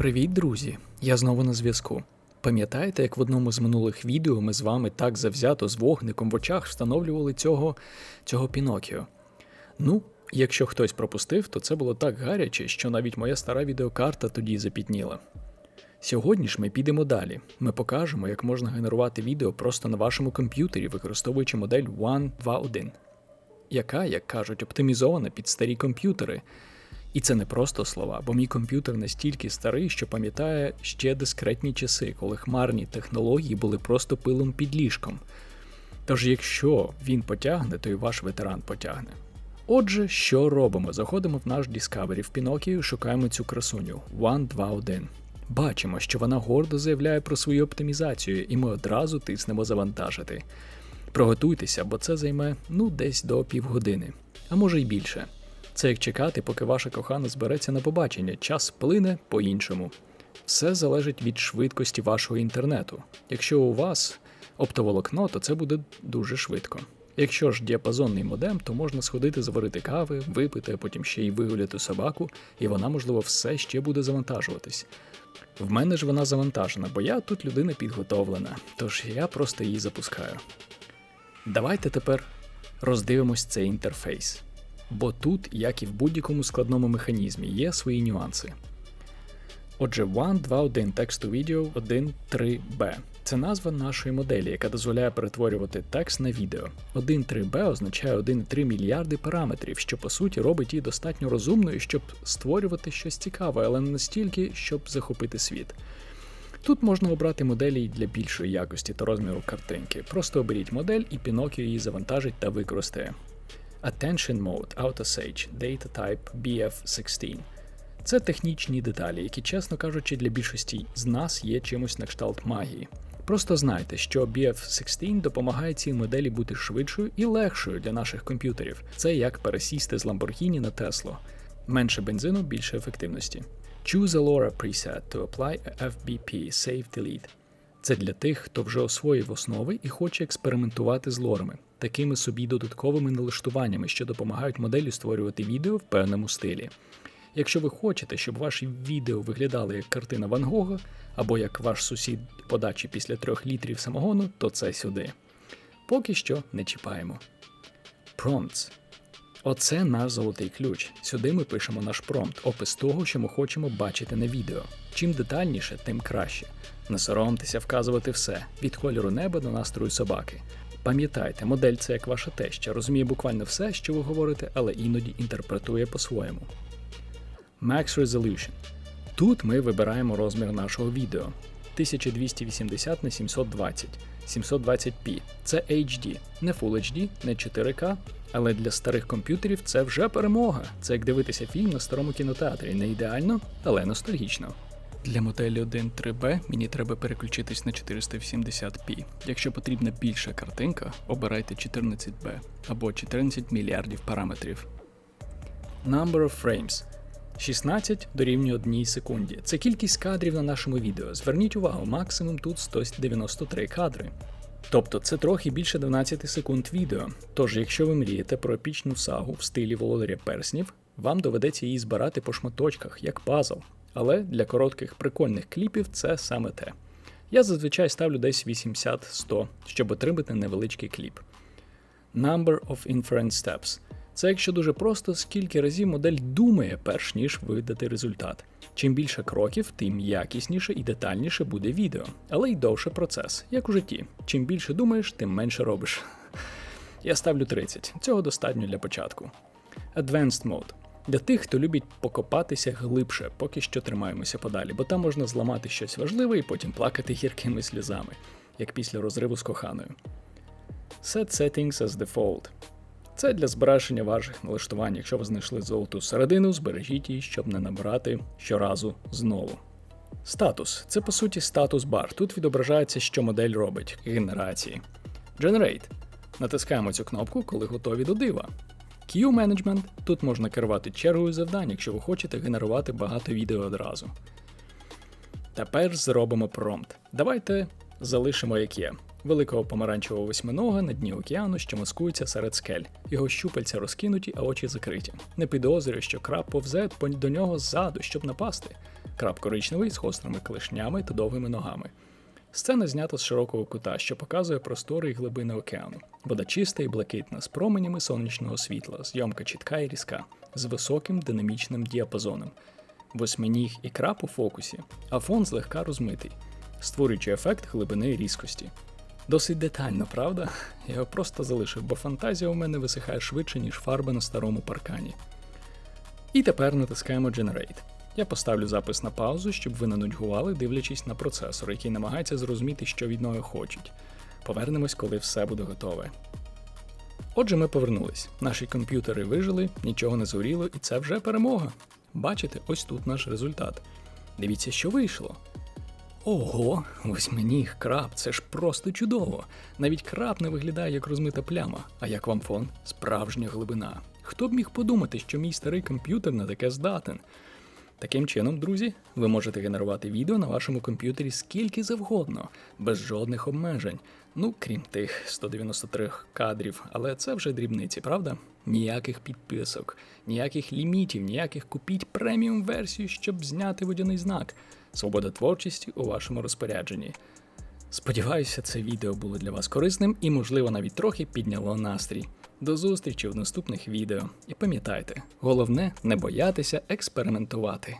Привіт, друзі! Я знову на зв'язку. Пам'ятаєте, як в одному з минулих відео ми з вами так завзято з вогником в очах встановлювали цього цього Пінокіо? Ну, якщо хтось пропустив, то це було так гаряче, що навіть моя стара відеокарта тоді запітніла. Сьогодні ж ми підемо далі. Ми покажемо, як можна генерувати відео просто на вашому комп'ютері, використовуючи модель One 2.1, яка, як кажуть, оптимізована під старі комп'ютери. І це не просто слова, бо мій комп'ютер настільки старий, що пам'ятає ще дискретні часи, коли хмарні технології були просто пилом під ліжком. Тож, якщо він потягне, то і ваш ветеран потягне. Отже, що робимо? Заходимо в наш Discovery в Pinocchio, шукаємо цю красуню One 2.1. Бачимо, що вона гордо заявляє про свою оптимізацію, і ми одразу тиснемо завантажити. Приготуйтеся, бо це займе ну десь до півгодини, а може й більше. Це як чекати, поки ваша кохана збереться на побачення, час плине по-іншому. Все залежить від швидкості вашого інтернету. Якщо у вас оптоволокно, то це буде дуже швидко. Якщо ж діапазонний модем, то можна сходити заварити кави, випити, а потім ще й вигуляти собаку, і вона, можливо, все ще буде завантажуватись. В мене ж вона завантажена, бо я тут людина підготовлена, тож я просто її запускаю. Давайте тепер роздивимось цей інтерфейс. Бо тут, як і в будь-якому складному механізмі, є свої нюанси. Отже, One 2.1 текст to Video 1.3b це назва нашої моделі, яка дозволяє перетворювати текст на відео. 1.3b означає 1,3 мільярди параметрів, що по суті робить її достатньо розумною, щоб створювати щось цікаве, але не настільки, щоб захопити світ. Тут можна обрати моделі для більшої якості та розміру картинки. Просто оберіть модель і Pinocchio її завантажить та використає. Attention Mode AutoSage Data Type BF16. Це технічні деталі, які, чесно кажучи, для більшості з нас є чимось на кшталт магії. Просто знайте, що BF16 допомагає цій моделі бути швидшою і легшою для наших комп'ютерів. Це як пересісти з Lamborghini на Tesla. Менше бензину, більше ефективності. Choose a LoRa preset to apply FBP Save Delete. Це для тих, хто вже освоїв основи і хоче експериментувати з лорами, такими собі додатковими налаштуваннями, що допомагають моделі створювати відео в певному стилі. Якщо ви хочете, щоб ваші відео виглядали як картина Ван Гога, або як ваш сусід подачі після трьох літрів самогону, то це сюди. Поки що не чіпаємо. Prompts. Оце наш золотий ключ. Сюди ми пишемо наш промпт, опис того, що ми хочемо бачити на відео. Чим детальніше, тим краще. Не соромтеся вказувати все від кольору неба до настрою собаки. Пам'ятайте, модель це як ваша теща, розуміє буквально все, що ви говорите, але іноді інтерпретує по-своєму. Max Resolution. Тут ми вибираємо розмір нашого відео 1280 на 720 720p. Це HD, не Full HD, не 4K, але для старих комп'ютерів це вже перемога. Це як дивитися фільм на старому кінотеатрі. Не ідеально, але ностальгічно. Для моделі 1.3B мені треба переключитись на 480p. Якщо потрібна більша картинка, обирайте 14B або 14 мільярдів параметрів. Number of frames. 16 дорівнює 1 секунді. Це кількість кадрів на нашому відео. Зверніть увагу, максимум тут 193 кадри. Тобто це трохи більше 12 секунд відео. Тож, якщо ви мрієте про епічну сагу в стилі володаря перснів, вам доведеться її збирати по шматочках, як пазл. Але для коротких прикольних кліпів це саме те. Я зазвичай ставлю десь 80-100, щоб отримати невеличкий кліп. Number of inference steps. Це якщо дуже просто, скільки разів модель думає, перш ніж видати результат. Чим більше кроків, тим якісніше і детальніше буде відео, але й довше процес, як у житті. Чим більше думаєш, тим менше робиш. Я ставлю 30. Цього достатньо для початку. Advanced Mode. Для тих, хто любить покопатися глибше, поки що тримаємося подалі, бо там можна зламати щось важливе і потім плакати гіркими сльозами, як після розриву з коханою. Set Settings as Default. Це для збереження ваших налаштувань. Якщо ви знайшли золоту середину, збережіть її, щоб не набирати щоразу знову. Статус це по суті статус бар. Тут відображається, що модель робить генерації. Generate. Натискаємо цю кнопку, коли готові до дива. Queue Management. Тут можна керувати чергою завдань, якщо ви хочете генерувати багато відео одразу. Тепер зробимо промпт. Давайте залишимо як є. Великого помаранчевого восьминога на дні океану, що маскується серед скель. Його щупальця розкинуті, а очі закриті. Не підозрює, що краб повзе до нього ззаду, щоб напасти. краб коричневий з гострими клешнями та довгими ногами. Сцена знята з широкого кута, що показує простори і глибини океану. Вода чиста і блакитна, з променями сонячного світла, зйомка чітка і різка, з високим динамічним діапазоном. Восьминіг і краб у фокусі, а фон злегка розмитий, створюючи ефект глибини і різкості. Досить детально, правда? Я його просто залишив, бо фантазія у мене висихає швидше, ніж фарба на старому паркані. І тепер натискаємо Generate. Я поставлю запис на паузу, щоб ви не нудьгували, дивлячись на процесор, який намагається зрозуміти, що від нього хочуть. Повернемось, коли все буде готове. Отже, ми повернулись. Наші комп'ютери вижили, нічого не згоріло, і це вже перемога. Бачите, ось тут наш результат. Дивіться, що вийшло. Ого, восьминіг краб, це ж просто чудово. Навіть краб не виглядає як розмита пляма, а як вам фон справжня глибина. Хто б міг подумати, що мій старий комп'ютер на таке здатен? Таким чином, друзі, ви можете генерувати відео на вашому комп'ютері скільки завгодно, без жодних обмежень. Ну, крім тих 193 кадрів, але це вже дрібниці, правда? Ніяких підписок, ніяких лімітів, ніяких купіть преміум версію, щоб зняти водяний знак. Свобода творчості у вашому розпорядженні. Сподіваюся, це відео було для вас корисним і, можливо, навіть трохи підняло настрій. До зустрічі в наступних відео. І пам'ятайте, головне не боятися експериментувати.